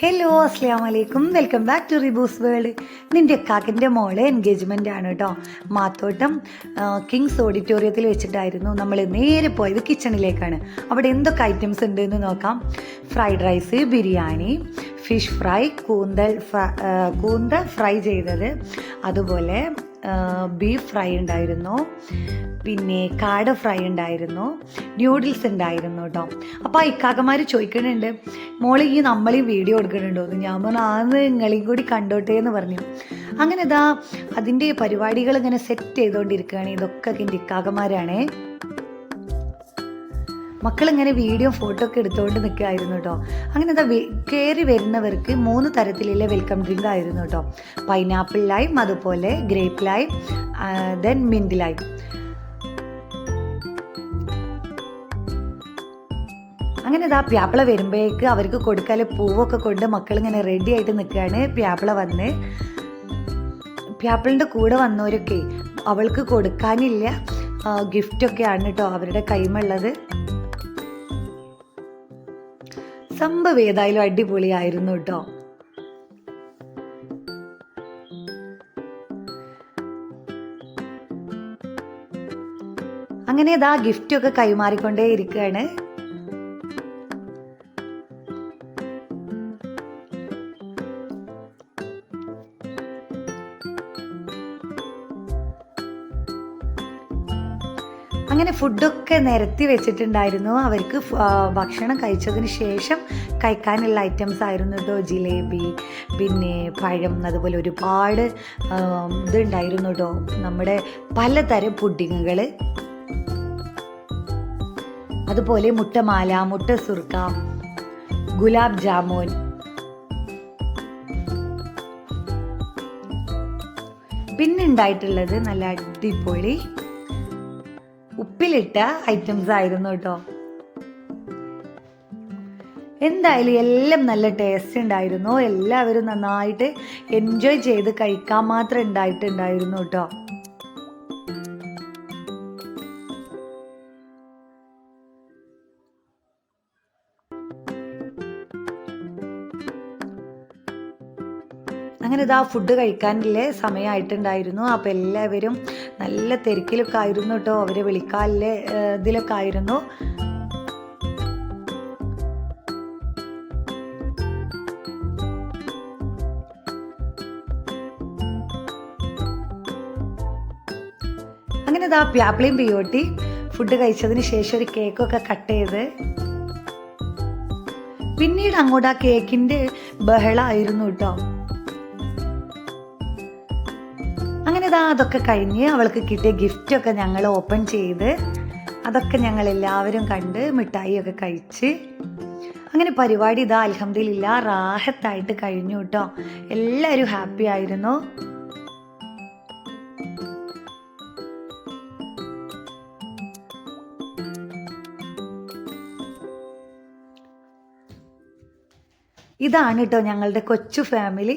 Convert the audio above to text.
Hello അസ്ലാം വലൈക്കും welcome back to റിബൂസ് world നിന്റെ കാക്കിന്റെ മോളെ എൻഗേജ്മെന്റ് ആണ് കേട്ടോ മാത്തോട്ടം കിങ്സ് ഓഡിറ്റോറിയത്തിൽ വെച്ചിട്ടായിരുന്നു നമ്മൾ നേരെ പോയത് കിച്ചണിലേക്കാണ് അവിടെ എന്തൊക്കെ ഐറ്റംസ് ഉണ്ട് എന്ന് നോക്കാം. Fried rice biryani fish fry കൂന്തൽ കൂന്തൽ ഫ്രൈ ചെയ്തത്. അതുപോലെ ബീഫ് ഫ്രൈ ഉണ്ടായിരുന്നു. പിന്നെ കാട ഫ്രൈ ഉണ്ടായിരുന്നു. ന്യൂഡിൽസ് ഉണ്ടായിരുന്നു കേട്ടോ അപ്പോൾ ആ ഇക്കാക്കന്മാർ ചോദിക്കുന്നുണ്ട് മോളി ഈ നമ്മളീ വീഡിയോ എടുക്കുന്നുണ്ടോ? എന്ന് ഞാൻ പറഞ്ഞു ആന്ന് നിങ്ങളെയും കൂടി കണ്ടോട്ടെ എന്ന് പറഞ്ഞു. അങ്ങനെ ഇതാ അതിന്റെ പരിപാടികൾ ഇങ്ങനെ സെറ്റ് ചെയ്തുകൊണ്ടിരിക്കുകയാണ് ഇതൊക്കെ എന്റെ ഇക്കാക്കന്മാരാണേ. മക്കളിങ്ങനെ വീഡിയോ ഫോട്ടോ ഒക്കെ എടുത്തുകൊണ്ട് നിൽക്കുകയായിരുന്നു കേട്ടോ അങ്ങനെ എന്താ കയറി വരുന്നവർക്ക് മൂന്ന് തരത്തിലുള്ള വെൽക്കം ഡ്രിങ്ക് ആയിരുന്നു കേട്ടോ പൈനാപ്പിൾ ലൈം അതുപോലെ grape lime then mint lime അങ്ങനെ ഇതാ പ്യാപ്പിള വരുമ്പോഴേക്ക് അവർക്ക് കൊടുക്കാൻ പൂവൊക്കെ കൊണ്ട് മക്കളിങ്ങനെ റെഡി ആയിട്ട് നിൽക്കുകയാണ് പ്യാപ്പിള വന്ന്. പ്യാപ്പിളിന്റെ കൂടെ വന്നവരൊക്കെ അവൾക്ക് കൊടുക്കാനില്ല ഗിഫ്റ്റൊക്കെയാണ് കേട്ടോ അവരുടെ കൈമുള്ളത്. സംഭവം ഏതായാലും അടിപൊളിയായിരുന്നു കേട്ടോ. അങ്ങനെ ഇതാ ഗിഫ്റ്റൊക്കെ കൈമാറിക്കൊണ്ടേ ഇരിക്കുകയാണ് അങ്ങനെ ഫുഡൊക്കെ നിരത്തി വെച്ചിട്ടുണ്ടായിരുന്നു. അവർക്ക് ഭക്ഷണം കഴിച്ചതിന് ശേഷം കഴിക്കാനുള്ള ഐറ്റംസ് ആയിരുന്നു കേട്ടോ ജിലേബി പിന്നെ പഴം അതുപോലെ ഒരുപാട് ഇതുണ്ടായിരുന്നു കേട്ടോ നമ്മുടെ പലതരം പുഡിങ്ങുകൾ അതുപോലെ മുട്ടമാല മുട്ട സുർക്ക ഗുലാബ് ജാമുൻ. പിന്നെ ഉണ്ടായിട്ടുള്ളത് നല്ല അടിപൊളി ഉപ്പിലിട്ട ഐറ്റംസ് ആയിരുന്നു കേട്ടോ എന്തായാലും എല്ലാം നല്ല ടേസ്റ്റ് ഉണ്ടായിരുന്നു എല്ലാവരും നന്നായിട്ട് എൻജോയ് ചെയ്ത് കഴിക്കാൻ മാത്രം ഉണ്ടായിട്ടുണ്ടായിരുന്നു കേട്ടോ അങ്ങനെ ഇതാ ഫുഡ് കഴിക്കാനുള്ള സമയമായിട്ടുണ്ടായിരുന്നു അപ്പോൾ എല്ലാവരും നല്ല തിരക്കിലൊക്കെ ആയിരുന്നു കേട്ടോ അവരെ വിളിക്കാനില്ലേ ഇതിലൊക്കെ ആയിരുന്നു. അങ്ങനെ ഇതാ പ്യാപ്പിളിയും പിയോട്ടി ഫുഡ് കഴിച്ചതിന് ശേഷം ഒരു കേക്കൊക്കെ കട്ട് ചെയ്ത്. പിന്നീട് അങ്ങോട്ട് ആ കേക്കിന്റെ ബഹളായിരുന്നു കേട്ടോ ഇതാ അതൊക്കെ കഴിഞ്ഞ് അവൾക്ക് കിട്ടിയ ഗിഫ്റ്റൊക്കെ ഞങ്ങൾ ഓപ്പൺ ചെയ്ത് അതൊക്കെ ഞങ്ങൾ എല്ലാവരും കണ്ട് മിഠായിയൊക്കെ കഴിച്ച് അങ്ങനെ പരിപാടി ഇതാ അലഹമ്മദില്ല റാഹത്തായിട്ട് കഴിഞ്ഞു കേട്ടോ എല്ലാവരും ഹാപ്പി ആയിരുന്നു. ഇതാണ് കേട്ടോ ഞങ്ങളുടെ കൊച്ചു ഫാമിലി